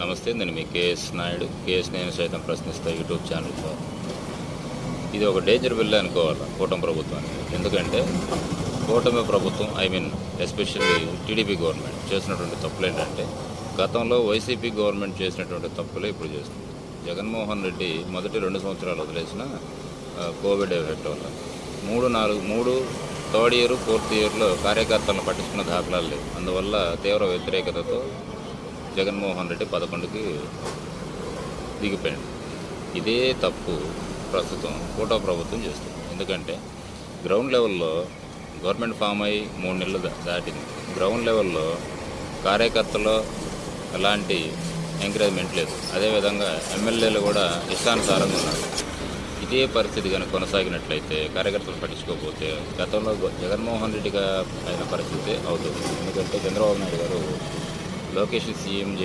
నమస్తే నేను మీ KS Naidu. KS నేను సైతం ప్రశ్నిస్తా యూట్యూబ్ ఛానల్ ఇది ఒక డేంజర్ బిల్ అనుకోవాలి కూటమి ప్రభుత్వానికి? ఎందుకంటే కూటమి ప్రభుత్వం I mean especially TDP government చేసినటువంటి తప్పులు ఏంటంటే గతంలో వైసీపీ గవర్నమెంట్ చేసినటువంటి తప్పులే ఇప్పుడు చేస్తుంది. జగన్మోహన్ రెడ్డి మొదటి రెండు సంవత్సరాలు వదిలేసిన కోవిడ్ ఎఫెక్ట్ వల్ల. మూడు నాలుగు మూడు థర్డ్ ఇయర్ ఫోర్త్ ఇయర్లో కార్యకర్తలను పట్టించుకున్న దాఖలాలు లేవు. అందువల్ల తీవ్ర వ్యతిరేకతతో జగన్మోహన్ రెడ్డి పదకొండుకి దిగిపోయాడు. ఇదే తప్పు ప్రస్తుతం కూటమి ప్రభుత్వం చేస్తుంది. ఎందుకంటే గ్రౌండ్ లెవెల్లో గవర్నమెంట్ ఫామ్ అయ్యి మూడు నెలలు దాటింది. గ్రౌండ్ లెవెల్లో కార్యకర్తలో ఎలాంటి ఎంకరేజ్మెంట్ లేదు. అదేవిధంగా ఎమ్మెల్యేలు కూడా ఇష్టానుసారంగా ఉన్నారు. ఇదే పరిస్థితి కనుక కొనసాగినట్లయితే కార్యకర్తలు పట్టించుకోకపోతే గతంలో జగన్మోహన్ రెడ్డిగా అయిన పరిస్థితి అవుతుంది. ఎందుకంటే చంద్రబాబు నాయుడు గారు లోకేష్ సీఎం చేయాలి